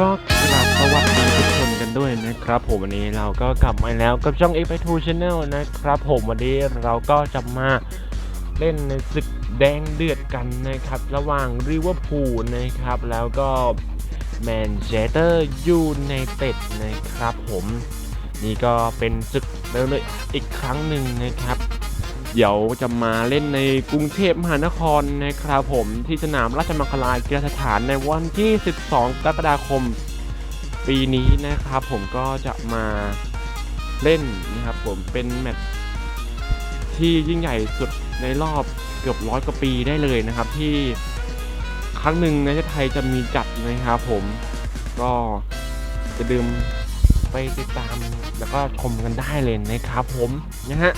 ก็กราบสวัสดีทุกคนกันด้วยนะครับ ผมวันนี้เราก็กลับมาแล้วกับช่อง x 2 Channel นะครับ ผมวันนี้เราก็จะมาเล่นในศึกแดงเดือดกันนะครับ ระหว่างริเวอร์พูลนะครับ แล้วก็แมนเชสเตอร์ยูไนเต็ดนะครับ ผมนี่ก็เป็นศึกเริ่มเลยอีกครั้งหนึ่งนะครับ เดี๋ยวจะมาเล่นในกรุงเทพมหานครนะครับผมที่สนามราชมังคลากีฬาสถานในวันที่ 12 กรกฎาคม ปีนี้นะครับ ผมก็จะมาเล่นนะครับผมเป็นแมตช์ที่ยิ่งใหญ่สุดในรอบเกือบร้อยกว่าปีได้เลยนะครับ ที่ครั้งหนึ่งในประเทศไทยจะมีจัดนะครับผมก็จะดื่มไปติดตามแล้วก็ชมกันได้เลยนะครับผมนะฮะ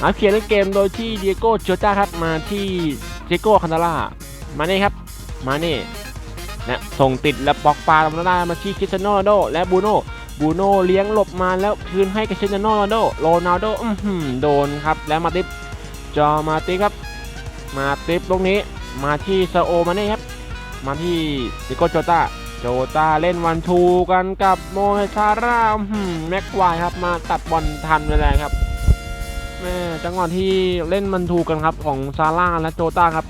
มาเขียนในเกมโดยที่เดียโก้โจต้าครับมาที่เจโก้คันตาร่ามาเนี่ครับ มาเนี่นะส่งติดแล้วปอกปลาลำหน้ามาที่คริสเตียโนโรนโดและบูโน่บูโน่เลี้ยงหลบมาแล้วคืนให้กับคริสเตียโนโรนโดโรนัลโดอื้อหือโดนครับ แล้วมาติปจอมาติปครับ มาติปตรงนี้มาที่ซาโอมาเนี่ครับ มาที่เดียโก้โจต้าโจต้าเล่นวันทูกันกับโมเฮซาร่าอื้อหือแม็กควายครับมาตัดบอลทันไปเลยครับ แม่จังหวะที่เล่นมันถูกกันครับของซาร่าและโจต้าครับ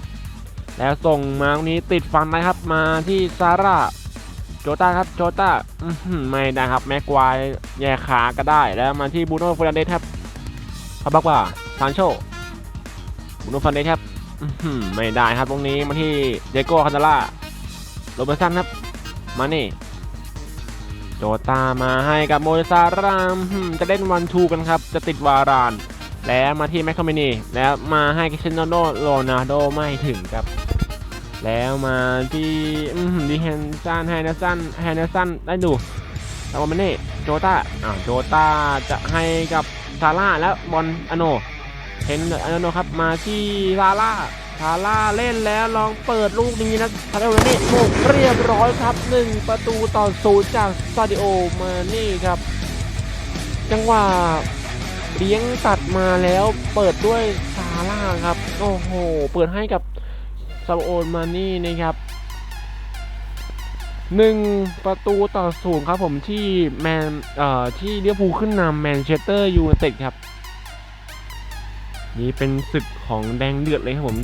แล้วส่งมาตรงนี้ติดฟันนะครับมาที่ซาร่าโจต้าครับโจต้าไม่ได้ครับแม็กควายแย่ขาก็ได้แล้วมาที่บูโน่ฟ e ร์นันเดสครับพับบักว่าซานโชบูโน่ฟ e ร์นันเดสครับไม่ได้ครับตรงนี้มาที่เดโก้คานาร่าโรเบร์ตสันครับมานี่โจตามาให้กับโมซาร่าจะเล่นวันทูกันครับ จะติดวาราน แล้วมาที่แมคคาเมนีแล้วมาให้คริสเตียโนโรนัลโดไม่ถึงครับ แล้วมาที่ดิเฮนซันไฮเนสันไฮเนสันได้ดูแล้วมาเน่โจตาอ่าโจตาจะให้กับซาร่าแล้วบอลอโนเห็นอโนครับมาที่ซาร่าซาร่าเล่นแล้วลองเปิดลูกนี้นะซาดิโอมาเน่โมงเรียบร้อยครับหนึ่งประตูต่อศูนย์จากซาดิโอมาเน่ครับ จังหวะเลี้ยงตัด มาแล้วเปิดด้วยซาร่าครับ โอ้โห เปิดให้กับซาโอนมานี่นะครับหนึ่งประตูต่อศูนย์ครับผมที่แมนเอ่อที่เลี้ยวภูขึ้นนำแมนเชสเตอร์ยูไนเต็ดครับ นี่เป็นศึกของแดงเดือดเลยครับผม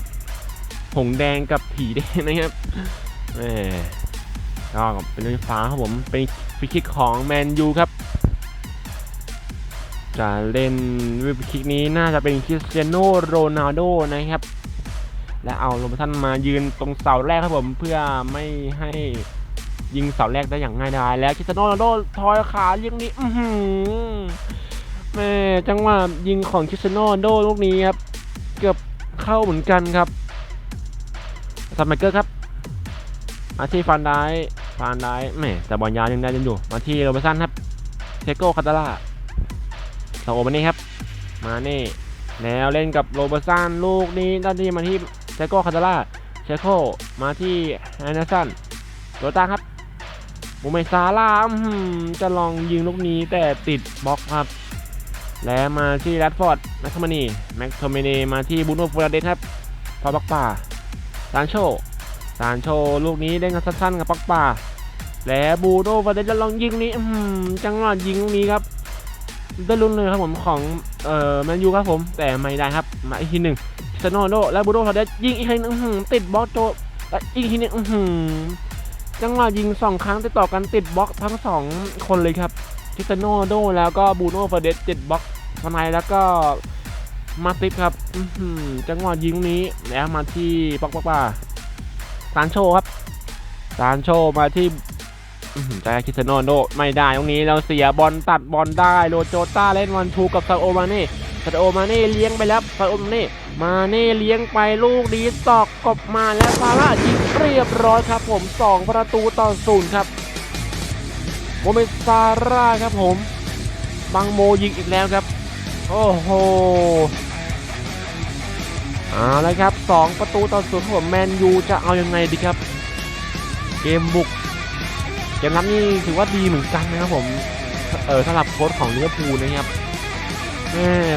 ผงแดงกับผีแดงนะครับแหมก็เป็นไฟฟ้าครับผมเป็นฟรีคิกของแมนยูครับ จะเล่นวิปคิกนี้น่าจะเป็นคริสเตียโนโรนัลโดนะครับ และเอาโรเบสันมายืนตรงเสาแรกครับผมเพื่อไม่ให้ยิงเสาแรกได้อย่างง่ายดายแล้วคริสเตียโนโรนัลโดทอยขายิงนี้อือหือแม่จังหวะยิงของคริสเตียโนโรนัลโดลูกนี้ครับเกือบเข้าเหมือนกันครับซัมไมเกอร์ครับมาที่ฟานได้ฟานได้แม่แต่บอลยาวยังได้ยังอยู่ มาที่โรเบสันครับเทโก้คาตาล่า สโอมานี่ครับ มานี่ แล้วเล่นกับโรเบอร์สันลูกนี้ด้านที่มาที่เชโก้คาตาล่าเชโก้มาที่แอนเดอร์สันโตต้าครับมูเมซาร่าอื้อหือจะลองยิงลูกนี้แต่ติดบล็อกครับ แล้วมาที่แรดฟอร์ดแม็กโทมานีแม็กโทมานีมาที่บูโนฟูราเดสครับพอปักป่าซานโชซานโชลูกนี้เล่นกันสั้นๆกับปักป่า แล้วบูโนฟูราเดสจะลองยิงนี้อื้อหือจังหวะยิงลูกนี้ครับ ได้ลุ้นเลยครับผมของเอ่อแมนยูครับผม แต่ไม่ได้ครับ มาอีกทีหนึ่งซโนโดและบูโดฟาเดสยิงอีกทีหนึงติดบล็อกโจและอีกทีนึงจังหวะยิงสองครั้งติดต่อกันติดบล็อกทั้งสองคนเลยครับคริสโนโดแล้วก็บูโน่ฟาเดสติดบล็อกทนายแล้วก็มาติปครับอื้อหือจังหวะยิงนี้แล้วมาที่ปักปักป่าซานโชครับซานโชมาที่ ใจคิสโนโรนัลโดไม่ได้ตรงนี้เราเสียบอลตัดบอลได้โรโจต้าเล่นวันทูกับซาโอมาเน่ซาโอมาเน่เลี้ยงไปแล้วซาโอมาเน่มาเน่เลี้ยงไปลูกดีตอกกบมาแล้วซาร่ายิงเรียบร้อยครับผม 2 ประตูต่อศูนย์ครับโมเมนซาร่าครับผมบังโมยิงอีกแล้วครับ โอ้โหเอาละครับ 2 ประตูต่อศูนย์ผมแมนยูจะเอายังไงดีครับ เกมบุก เกมรับนี่ถือว่าดีเหมือนกันนะครับผมเออสำหรับโค้ชของลิเวอร์พูลนะครับ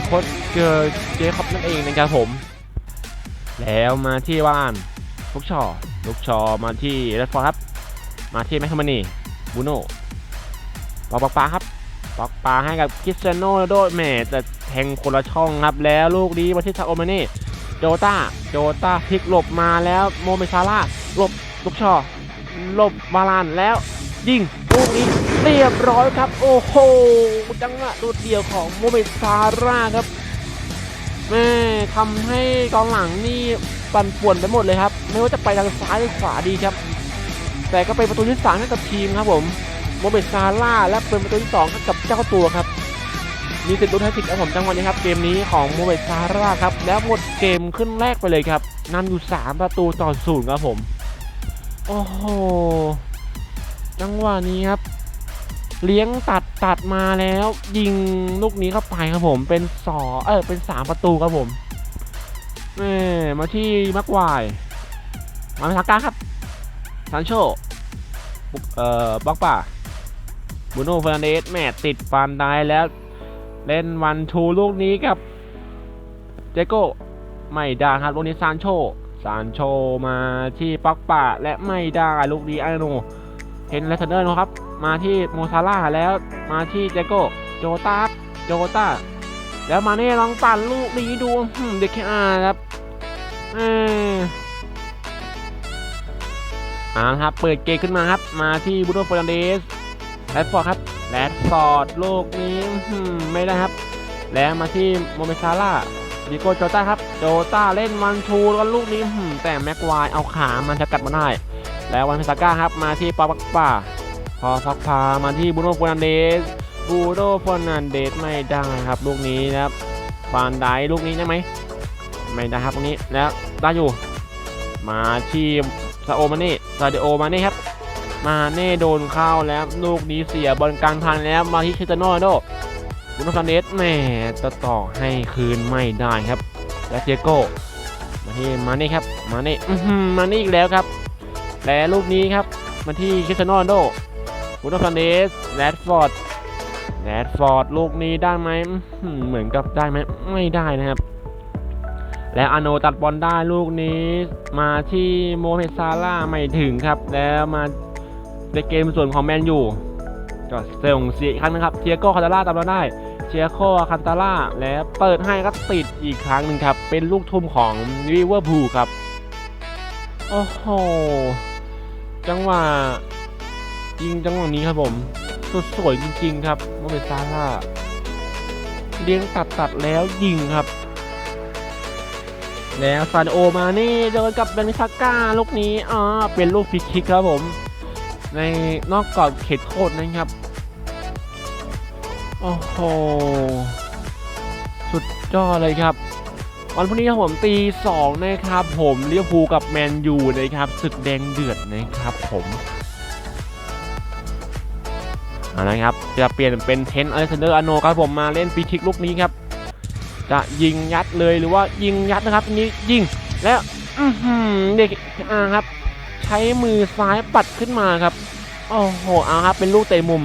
โค้ชเจอเจคอบนั่นเองนะครับผม แล้วมาที่ว่านลูกชอลูกชอมาที่แรดฟอร์ครับ มาที่แมคคามานีบูโน่ปอกปากปาครับปอกปลาให้กับคริสเตียโนโรนัลโดแหมแต่แทงคนละช่องครับแล้วลูกนี้มาที่ซาโอมาน่โจต้าโจต้าพลิกหลบมาแล้วโมเมซาร่าหลบลูกชอหลบมาลานแล้ว ยิงลูกนี้เรียบร้อยครับ โอ้โหจังหวะตัวเดียวของโมเมซาร่าครับแม่ทำให้กองหลังนี่ปั่นป่วนไปหมดเลยครับ ไม่ว่าจะไปทางซ้ายหรือขวาดีครับ แต่ก็เป็นประตูที่สามให้กับทีมครับผมโมเมซาร่าและเป็นประตูที่สองให้กับเจ้าตัวครับมีสิทธิ์ลุ้นแฮตทริกครับผมจังหวะนี้ครับ เกมนี้ของโมเมซาร่าครับ แล้วหมดเกมขึ้นแรกไปเลยครับนำอยู่ 3 ประตูต่อศูนย์ครับผม โอ้โห จังหวะนี้ครับ เลี้ยงตัดตัดมาแล้ว ยิงลูกนี้เข้าไปครับผมเป็นสอเออเป็นสามประตูครับผมแม่มาที่มักวายมาทางกางครับซานโชบุกเอ่อบ็อกป่าบูโน่เฟรนเดสแม่ติดฟันได้แล้ว เล่นวันทูลูกนี้กับเจโก้ไม่ได้ครับลูกนี้ซานโชซานโชมาที่ป็อกป่าและไม่ได้ลูกนี้อาโน เห็นเลสเนอร์นะครับ มาที่โมซาร่าแล้วมาที่เจโก้โจตาโจตาแล้วมาเน่ลองปั่นลูกนี้ดูเด็กแค่อาครับอ่าครับ เปิดเกมขึ้นมาครับ มาที่บูโน่เฟอร์นันเดสแรดฟอร์ดครับแรดฟอร์ดลูกนี้หืมไม่ได้ครับ แล้วมาที่โมเมซาร่าดิโก้โจต้าครับ โจต้าเล่นมันชูแล้วลูกนี้หืมแต่แม็กควายเอาขามันจะกัดมาได้ แล้ววันพิซาก้าครับมาที่ปาปักป่าพอพักพามาที่บูโน่ฟอนันเดสบูโน่ฟอนันเดสไม่ได้ครับลูกนี้นะครับฟานไดลูกนี้ได้ไหมไม่ได้ครับตรงนี้แล้วได้อยู่ มาที่ซาโอมาเน่ซาเดโอมาเน่ครับ มาเน่โดนเข้าแล้วลูกนี้เสียบอลกลางทางแล้วมาที่คริสตยโนโรนัลโดบูโน่ฟอนันเดสแม่จะต่อให้คืนไม่ได้ครับ และเจโก้มาที่มาเน่ครับ มาเน่มาเน่อีกแล้วครับ และลูกนี้ครับมาที่คริสเตียโนโนโดบูโน่ฟาร์เนสแรดฟอร์ดแรดฟอร์ดลูกนี้ได้ไหมเหมือนกับได้ไหมไม่ได้นะครับ แล้วอโนตัดบอลได้ลูกนี้มาที่โมเมซาร่าไม่ถึงครับ แล้วมาในเกมส่วนของแมนยูก็เซลงเสียอีกครั้งนะครับเทียโก้คาตาล่าตามเราได้เทียโก้คาตาล่าแล้วเปิดให้ก็ติดอีกครั้งหนึ่งครับ เป็นลูกทุ่มของลิเวอร์พูลครับ โอ้โห จังหวะยิงจังหวะนี้ครับผมสุดสวยจริง ๆ ครับโมเมซาร่าเลี้ยงตัดตัดแล้วยิงครับ แล้วซานโอมานี่เจอกับเบนิซาก้าลูกนี้อ่าเป็นลูกฟรีคิกครับผม ในนอกกรอบเขตโทษนะครับ โอ้โห สุดยอดเลยครับ วันพรุ่งนี้ครับผมตีสองนะครับผมเลี้ยวภูกับแมนยูนะครับศึกแดงเดือดนะครับผมเอาละครับจะเปลี่ยนเป็นเทนอเลสซานเดอร์อโนครับผมมาเล่นฟรีคิกลูกนี้ครับ จะยิงยัดเลยหรือว่ายิงยัดนะครับนี้ยิงแล้วอื้อหือเด็กอาครับ ใช้มือซ้ายปัดขึ้นมาครับโอ้โหเอาครับเป็นลูกเตะมุม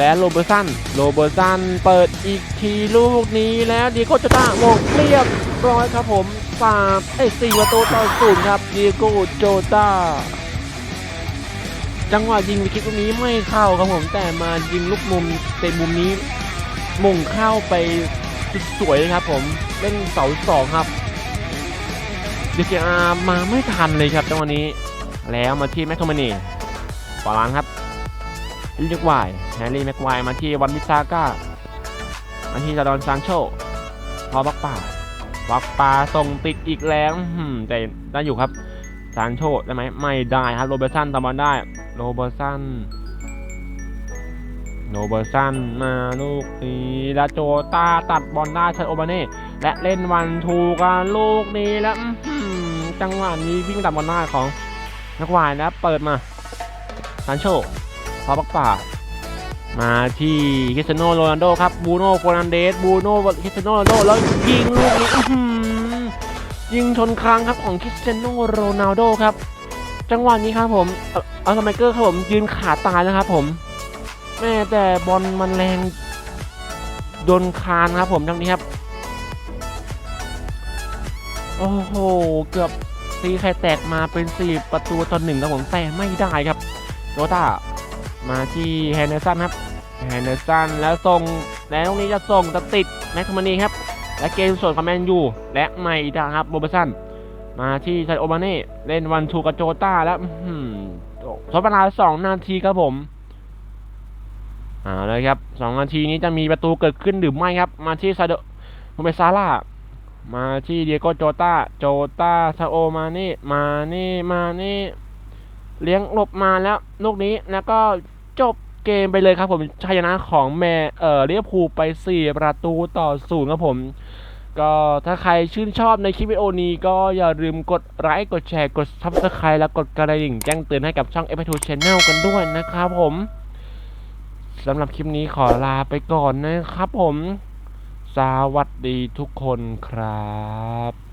และโรเบอร์สันโรเบอร์สันเปิดอีกทีลูกนี้แล้วดีโก้จะต้ามงเรียบร้อยครับผมสามเอ้สี่ประตูต่อศูนย์ครับดีโก้โจตาจังหวะยิงวิคิกลูกนี้ไม่เข้าครับผมแต่มายิงลูกมุมเตะมุมนี้มงเข้าไปสุดสวยเลยครับผมเล่นเสาสองครับดีเอามาไม่ทันเลยครับจังหวะนี้ แล้วมาที่แมคโทมานีปาลานครับ ลิเล็กวายแฮร์รี่แม็กไวมาที่วันมิซาก้ามาที่จาดอนซานโชพอบักป่าบักป่าส่งติดอีกแล้วแต่ได้อยู่ครับซานโชได้ไหมไม่ได้ครับโรเบอร์สันทำบอลได้โรเบอร์สันโรเบอร์สันมาลูกนี้แล้วโจตาตัดบอลได้ชัดโอบาเน่และเล่นวันทูกันลูกนี้แล้วจังหวะนี้วิ่งตัดบอลได้ของนักวายนะเปิดมาซานโช พอปักป่า มาที่คริสเตียโนโรนัลโดครับบูโน่โฟนันเดสบูโน่คริสเตียโนโรนัลโดแล้วยิงลูกนี้ยิงชนคางครับของคริสเตียโนโรนัลโดครับ จังหวะนี้ครับผมเอ่ออัลสไมเกอร์ครับผมยืนขาตายแล้วครับผมแม่แต่บอลมันแรงโดนคานครับผมจังนี้ครับ โอ้โห เกือบตีไข่แตกมาเป็น 4 ประตูต่อหนึ่งครับผมแต่ไม่ได้ครับโรตา มาที่แฮนเดอร์สันครับแฮนเดอร์สันแล้วส่งแล้วตรงนี้จะส่งจะติดแม็กซ์มานีครับ และเกมส่วนของแมนยูและใหม่อีกทาครับโรเบร์สันมาที่ไซโอมาเน่เล่นวันทูกับโจต้าแล้วทดเวลาสองนาทีครับผมเอาเลยครับสองนาทีนี้จะมีประตูเกิดขึ้นหรือไม่ครับ มาที่ซาโดโมเมซาร่ามาที่เดียโกโจต้าโจต้าซาโอมาเน่มาเน่มาเน่ เลี้ยงหลบมาแล้วลูกนี้แล้วก็จบเกมไปเลยครับผมชัยชนะของแมเอ่อเรียพูไป 4 ประตูต่อศูนย์ครับผม ก็ถ้าใครชื่นชอบในคลิปวิดีโอนี้ก็อย่าลืมกดไลค์กดแชร์กด Subscribe และกดกระดิ่งแจ้งเตือนให้กับช่อง f 2 Channel กันด้วยนะครับผมสำหรับคลิปนี้ขอลาไปก่อนนะครับผม สวัสดีทุกคนครับ